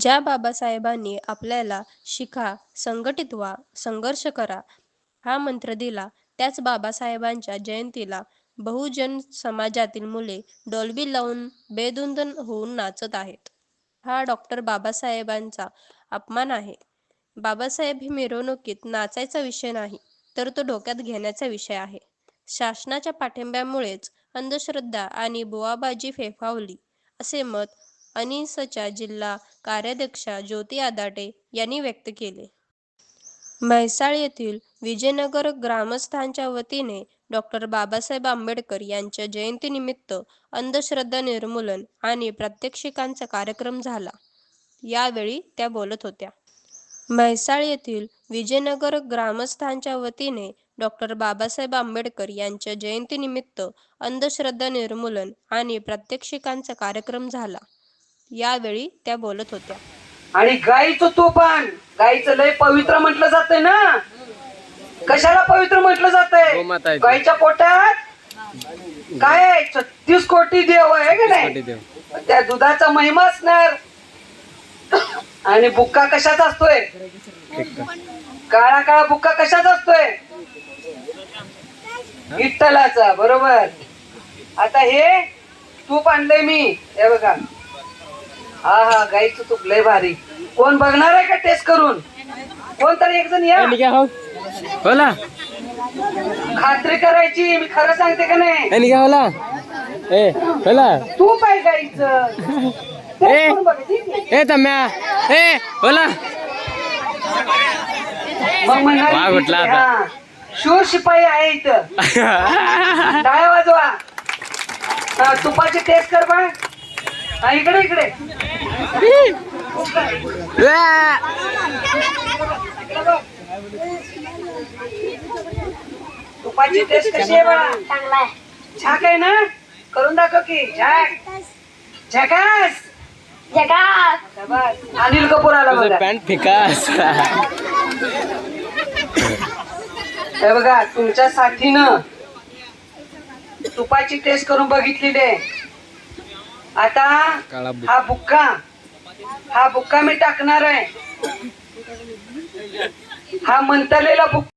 ज्या बाबासाहेबांनी आपल्याला शिखा संघटित व्हा संघर्ष करा हा मंत्र दिला त्याच बाबासाहेबांच्या जयंतीला बहुजन समाजातील मुले डॉल्बी लावून बेदुंदन होऊन नाचत आहेत. हा डॉक्टर बाबासाहेबांचा अपमान आहे. बाबासाहेब ही मिरवणुकीत नाचायचा विषय नाही तर तो डोक्यात घेण्याचा विषय आहे. शासनाच्या पाठिंब्यामुळेच अंधश्रद्धा आणि बुवाबाजी फेफावली असे मत अनिसच्या जिल्हा कार्याध्यक्षा ज्योती आदाटे यांनी व्यक्त केले. म्हैसाळ येथील विजयनगर ग्रामस्थांच्या वतीने डॉक्टर बाबासाहेब आंबेडकर यांच्या जयंतीनिमित्त अंधश्रद्धा निर्मूलन आणि प्रात्यक्षिकांचा कार्यक्रम झाला. यावेळी त्या बोलत होत्या. म्हैसाळ येथील विजयनगर ग्रामस्थांच्या वतीने डॉक्टर बाबासाहेब आंबेडकर यांच्या जयंतीनिमित्त अंधश्रद्धा निर्मूलन आणि प्रात्यक्षिकांचा कार्यक्रम झाला. यावेळी त्या बोलत होत्या. आणि गाईचं तूफान गाईचं लय पवित्र म्हटलं जातंय ना? कशाला पवित्र म्हटलं जातंय? गोमाता आहे ती. गाईच्या पोटात? काय आहे? छत्तीस कोटी देव आहे का नाही? देव. त्या दुधाचा महिमा असणार. आणि बुक्का कशाचा असतोय? काळा काळा बुक्का कशाचा असतोय? विठ्ठलाचा बरोबर. आता हे तूप आणलंय मी. हे बघा. हा हा गाईचं तूप लय भारी. कोण बघणार आहे का टेस्ट करून? कोण तरी एक जण या. काय हो. होला खात्री करायची मी खरं सांगते का नाही? आणि काय होला ए होला तूप आहे गाईचं. ए. ए तम्या. ए होला मग म्हणणार वाघ उठला आता. हा. शूर शिपाई आहे इथं. टाळ्या वाजवा हा, तुपाची टेस्ट कर बा. इकडे इकडे. तुपाची टेस्ट कशी आहे बा? छाक आहे. ना? करून दाखव की झाक. झकास. अनिल कपूर आला बघा. पॅन्ट फिकास. हे बघा तुमच्या साथीनं तुपाची टेस्ट करून बघितलेली आहे आता. हा बुक्का हा बुक्का मी टाकणार आहे हा मंतरलेला बुक्का